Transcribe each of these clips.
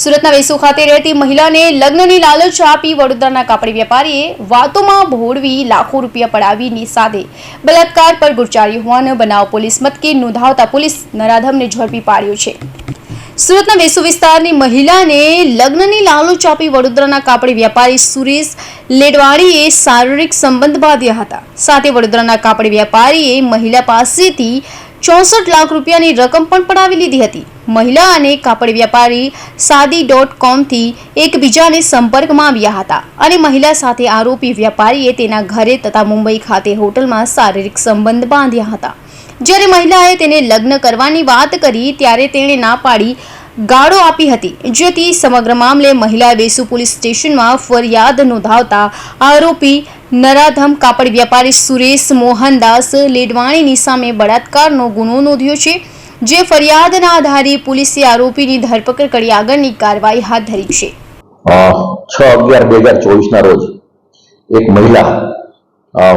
સુરતના વેસુ ખાતે રહેતી મહિલાને લગ્નની લાલચ આપી વડોદરાના કાપડી વેપારીએ વાતોમાં ભોળવી લાખો રૂપિયા પડાવીની સાથે બલાત્કાર પર ગુજાર્યો હોવાનો બનાવ પોલીસ મથકે નોંધાવતા પોલીસ નરાધમને ઝડપી પાડ્યો છે. સુરતના વેસુ વિસ્તારની મહિલાને લગ્નની લાલચ આપી વડોદરાના કાપડી વેપારી સુરેશ લેડવાણીએ શારીરિક સંબંધ બાંધ્યા હતા. સાથે વડોદરાના કાપડી વેપારીએ મહિલા પાસેથી ચોસઠ લાખ રૂપિયાની રકમ પણ પડાવી લીધી હતી. મહિલા અને કાપડ વ્યાપારી સાદી ડોટ કોમથી એકબીજાને સંપર્કમાં આવ્યા હતા અને મહિલા સાથે આરોપી વ્યાપારીએ તેના ઘરે તથા મુંબઈ ખાતે હોટલમાં શારીરિક સંબંધ બાંધ્યા હતા. જ્યારે મહિલાએ તેને લગ્ન કરવાની વાત કરી ત્યારે તેણે ના પાડી ગાળો આપી હતી, જેથી સમગ્ર મામલે મહિલા વેસુ પોલીસ સ્ટેશનમાં ફરિયાદ નોંધાવતા આરોપી નરાધમ કાપડ વ્યાપારી સુરેશ મોહનદાસ લેડવાણીની સામે બળાત્કારનો ગુનો નોંધ્યો છે. જે ફરિયાદના આધારે પોલીસે આરોપીની ધરપકડ કરી આગળની કાર્યવાહી હાથ ધરી છે. છ અગિયાર બે હજાર ચોવીસના રોજ એક મહિલા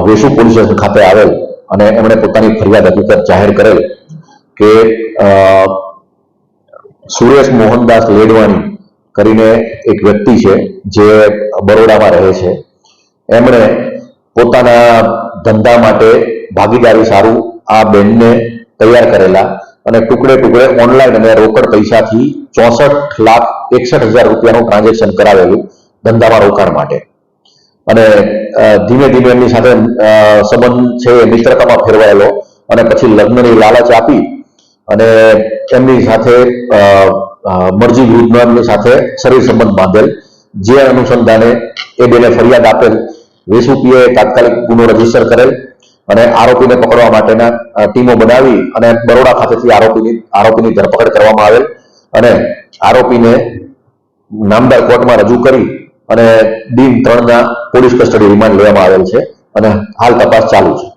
વેસુ પોલીસ સ્ટેશન ખાતે આવેલ અને એમણે પોતાની ફરિયાદ હકીકત જાહેર કરેલ કે સુરેશ મોહનદાસ લેડવાણી કરીને એક વ્યક્તિ છે જે બરોડામાં રહે છે. એમણે પોતાના ધંધા માટે ભાગીદારી સારું આ બેનને તૈયાર કરેલા અને ટુકડે ટુકડે ઓનલાઈન અને રોકડ પૈસાથી ચોસઠ લાખ એકસઠ હજાર રૂપિયાનું ટ્રાન્ઝેક્શન કરાવેલું ધંધામાં રોકાણ માટે. અને ધીમે ધીમે એમની સાથે સંબંધ છે એ મિત્રતામાં ફેરવાયેલો અને પછી લગ્નની લાલચ આપી અને એમની સાથે મરજી વિરુદ્ધની સાથે શરીર સંબંધ બાંધેલ. જે અનુસંધાને એ બેને ફરિયાદ આપેલ. વેસુપીએ તાત્કાલિક ગુનો રજિસ્ટર કરેલ. અને આરોપીને પકડવા માટેના ટીમો બનાવી અને બરોડા ખાતેથી આરોપીની આરોપીની ધરપકડ કરવામાં આવેલ અને આરોપીને નામદાર કોર્ટમાં રજૂ કરી અને દિન ત્રણના પોલીસ કસ્ટડી રિમાન્ડ લેવામાં આવેલ છે અને હાલ તપાસ ચાલુ છે.